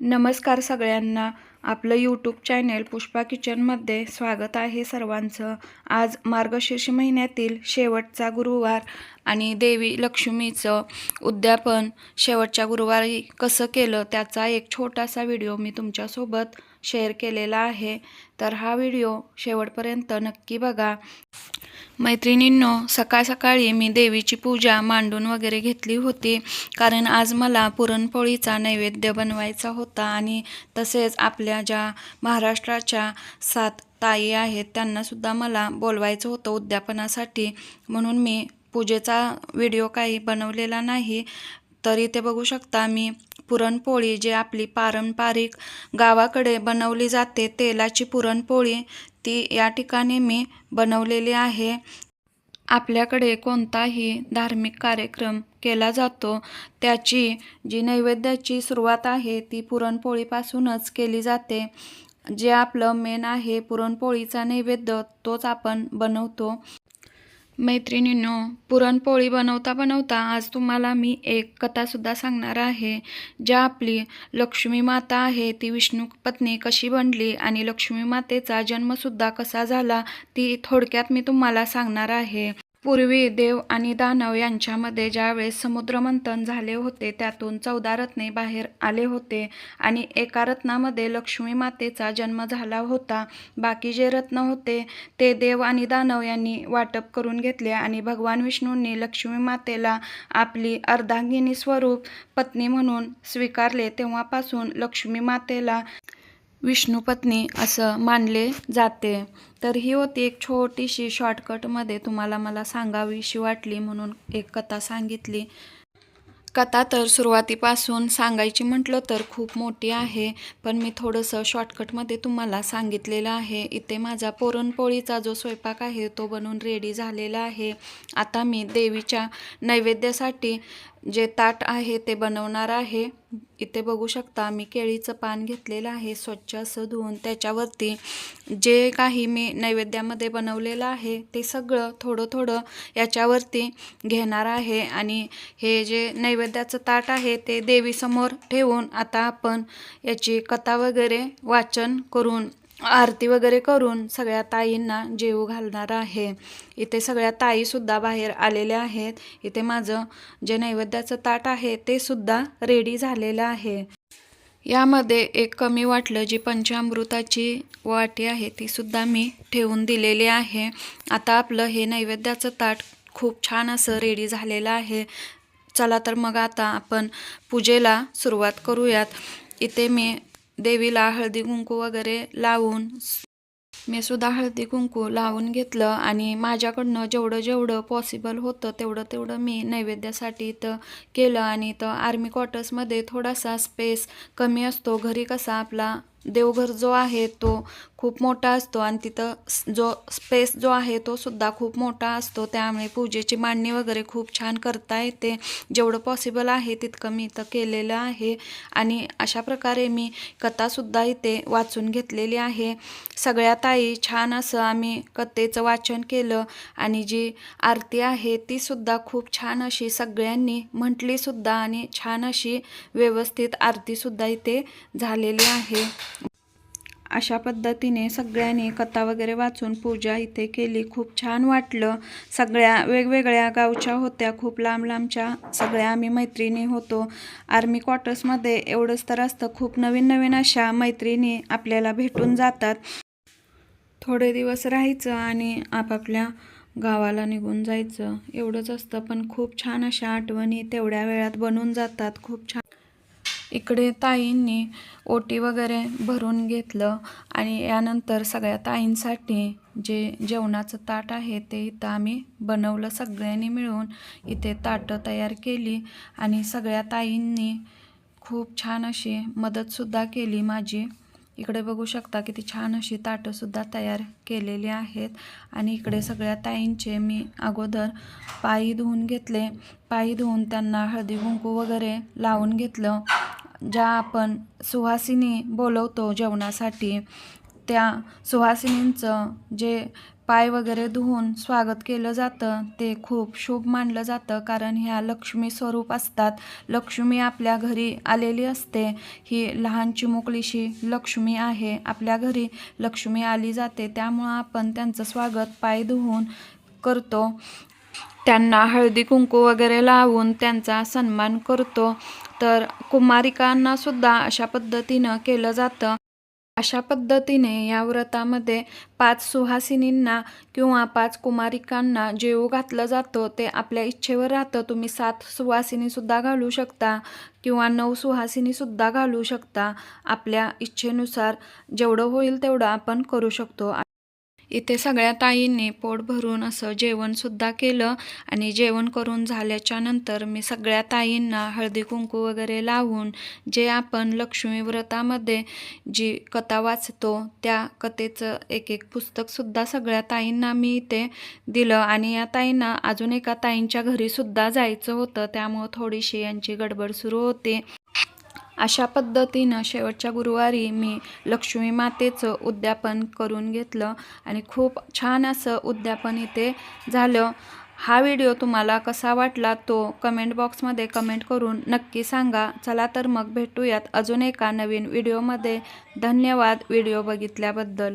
नमस्कार सगळ्यांना. आपलं यूट्यूब चॅनेल पुष्पा किचनमध्ये स्वागत आहे सर्वांचं. आज मार्गशीर्ष महिन्यातील शेवटचा गुरुवार आणि देवी लक्ष्मीचं उद्यापन शेवटच्या गुरुवारी कसं केलं त्याचा एक छोटासा व्हिडिओ मी तुमच्यासोबत शेअर केलेला आहे. तर हा व्हिडिओ शेवटपर्यंत नक्की बघा. मैत्रिणींनो सकाळ सकाळी मी देवीची पूजा मांडून वगैरे घेतली होती. कारण आज मला पुरणपोळीचा नैवेद्य बनवायचा होता आणि तसेच आपल्या ज्या महाराष्ट्राच्या सात ताई आहेत त्यांनासुद्धा मला बोलवायचं होतं उद्यापनासाठी. म्हणून मी पूजेचा व्हिडिओ काही बनवलेला नाही. तरी ते बघू शकता मी पुरणपोळी जे आपली पारंपरिक गावाकडे बनवली जाते तेलाची पुरणपोळी ती या ठिकाणी मी बनवलेली आहे. आपल्याकडे कोणताही धार्मिक कार्यक्रम केला जातो त्याची जी नैवेद्याची सुरुवात आहे ती पुरणपोळीपासूनच केली जाते. जे आपलं मेन आहे पुरणपोळीचा नैवेद्य तोच आपण बनवतो. मैत्रिणींनो पुरणपोळी बनवता बनवता आज तुम्हाला मी एक कथासुद्धा सांगणार आहे ज्या आपली लक्ष्मी माता आहे ती विष्णू पत्नी कशी बनली आणि लक्ष्मी मातेचा जन्मसुद्धा कसा झाला ती थोडक्यात मी तुम्हाला सांगणार आहे. पूर्वी देव आणि दानव यांच्यामध्ये ज्यावेळेस समुद्रमंथन झाले होते त्यातून चौदा रत्ने बाहेर आले होते आणि एका रत्नामध्ये लक्ष्मी मातेचा जन्म झाला होता. बाकी जे रत्न होते ते देव आणि दानव यांनी वाटप करून घेतले आणि भगवान विष्णूंनी लक्ष्मी मातेला आपली अर्धांगिनी स्वरूप पत्नी म्हणून स्वीकारले. तेव्हापासून लक्ष्मी मातेला विष्णुपत्नी असं मानले जाते. तर ही होती एक छोटीशी शॉर्टकटमध्ये तुम्हाला मला सांगावीशी वाटली म्हणून एक कथा सांगितली. कथा तर सुरुवातीपासून सांगायची म्हटलं तर खूप मोठी आहे पण मी थोडंसं शॉर्टकटमध्ये तुम्हाला सांगितलेलं आहे. इथे माझा पुरणपोळीचा जो स्वयंपाक आहे तो बनवून रेडी झालेला आहे. आता मी देवीच्या नैवेद्यासाठी जे ताट आहे ते बनवणार आहे. इथे बघू शकता मी केळीचं पान घेतलेलं आहे. स्वच्छ असं धुवून त्याच्यावरती जे काही मी नैवेद्यामध्ये बनवलेलं आहे ते सगळं थोडं थोडं याच्यावरती घेणार आहे. आणि हे जे नैवेद्याचं ताट आहे ते देवीसमोर ठेवून आता आपण याची कथा वगैरे वाचन करून आरती वगैरे करून सगळ्या ताईंना जेवू घालणार आहे. इथे सगळ्या ताईसुद्धा बाहेर आलेल्या आहेत. इथे माझं जे नैवेद्याचं ताट आहे ते सुद्धा रेडी झालेलं आहे. यामध्ये एक कमी वाटलं जी पंचामृताची वाटी आहे ती सुद्धा मी ठेवून दिलेली आहे. आता आपलं हे नैवेद्याचं ताट खूप छान असं रेडी झालेलं आहे. चला तर मग आता आपण पूजेला सुरुवात करूयात. इथे मी देवीला हळदी कुंकू वगैरे लावून मी सुद्धा हळदी कुंकू लावून घेतलं आणि माझ्याकडनं जेवढं जेवढं पॉसिबल होतं तेवढं तेवढं मी नैवेद्यासाठी इथं केलं आणि इथं आर्मी क्वार्टर्समध्ये थोडासा स्पेस कमी असतो. घरी कसा आपला देवघर जो आहे तो खूप मोठा असतो आणि तिथं जो स्पेस जो आहे तो सुद्धा खूप मोठा असतो. त्यामुळे पूजेची मांडणी वगैरे खूप छान करता येते. जेवढं पॉसिबल आहे तितकं मी इथं केलेलं आहे. आणि अशा प्रकारे मी कथासुद्धा इथे वाचून घेतलेली आहे. सगळ्या ताई छान असं आम्ही कथेचं वाचन केलं आणि जी आरती आहे तीसुद्धा खूप छान अशी सगळ्यांनी म्हटलीसुद्धा आणि छान अशी व्यवस्थित आरतीसुद्धा इथे झालेली आहे. अशा पद्धतीने सगळ्यांनी कथा वगैरे वाचून पूजा इथे केली. खूप छान वाटलं. सगळ्या वेगवेगळ्या गावच्या होत्या. खूप लांब लांबच्या सगळ्या आम्ही मैत्रिणी होतो. आर्मी क्वार्टर्समध्ये एवढंच तर असतं. खूप नवीन नवीन अशा मैत्रिणी आपल्याला भेटून जातात. थोडे दिवस राहायचं आणि आपापल्या गावाला निघून जायचं. एवढंच असतं. पण खूप छान अशा आठवणी तेवढ्या वेळात बनून जातात. खूप छान इकडे ताईंनी ओटी वगैरे भरून घेतलं आणि यानंतर सगळ्या ताईंसाठी जे जेवणाचं ताट आहे ते इथं आम्ही बनवलं. सगळ्यांनी मिळून इथे ताटं तयार केली आणि सगळ्या ताईंनी खूप छान अशी मदतसुद्धा केली माझी. इकडे बघू शकता किती छान अशी ताटंसुद्धा तयार केलेली आहेत आणि इकडे सगळ्या ताईंचे मी अगोदर पायी धुवून घेतले. पायी धुवून त्यांना हळदी कुंकू वगैरे लावून घेतलं. ज्या आपण सुहासिनी बोलवतो जेवणासाठी त्या सुहासिनींचं जे पाय वगैरे धुवून स्वागत केलं जातं ते खूप शुभ मानलं जातं. कारण ह्या लक्ष्मी स्वरूप असतात. लक्ष्मी आपल्या घरी आलेली असते. ही लहान चिमुकलीशी लक्ष्मी आहे. आपल्या घरी लक्ष्मी आली जाते. त्यामुळं आपण त्यांचं स्वागत पाय धुवून करतो. त्यांना हळदी कुंकू वगैरे लावून त्यांचा सन्मान करतो. तर कुमारिकांना सुद्धा अशा पद्धतीनं केलं जातं. अशा पद्धतीने या व्रतामध्ये पाच सुहासिनींना किंवा पाच कुमारिकांना जेवू घातलं जातं ते आपल्या इच्छेवर राहतं. तुम्ही सात सुहासिनीसुद्धा घालू शकता किंवा नऊ सुहासिनीसुद्धा घालू शकता. आपल्या इच्छेनुसार जेवढं होईल तेवढं आपण करू शकतो. इथे सगळ्या ताईंनी पोट भरून असं जेवणसुद्धा केलं आणि जेवण करून झाल्याच्यानंतर मी सगळ्या ताईंना हळदी कुंकू वगैरे लावून जे आपण लक्ष्मी व्रतामध्ये जी कथा वाचतो त्या कथेचं एक एक पुस्तकसुद्धा सगळ्या ताईंना मी इथे दिलं आणि या ताईंना अजून एका ताईंच्या घरीसुद्धा जायचं होतं. त्यामुळं थोडीशी यांची गडबड सुरू होती. अशा पद्धतीनं शेवटच्या गुरुवारी मी लक्ष्मी मातेचं उद्यापन करून घेतलं आणि खूप छान असं उद्यापन इथे झालं. हा व्हिडिओ तुम्हाला कसा वाटला तो कमेंट बॉक्समध्ये कमेंट करून नक्की सांगा. चला तर मग भेटूयात अजून एका नवीन व्हिडिओमध्ये. धन्यवाद व्हिडिओ बघितल्याबद्दल.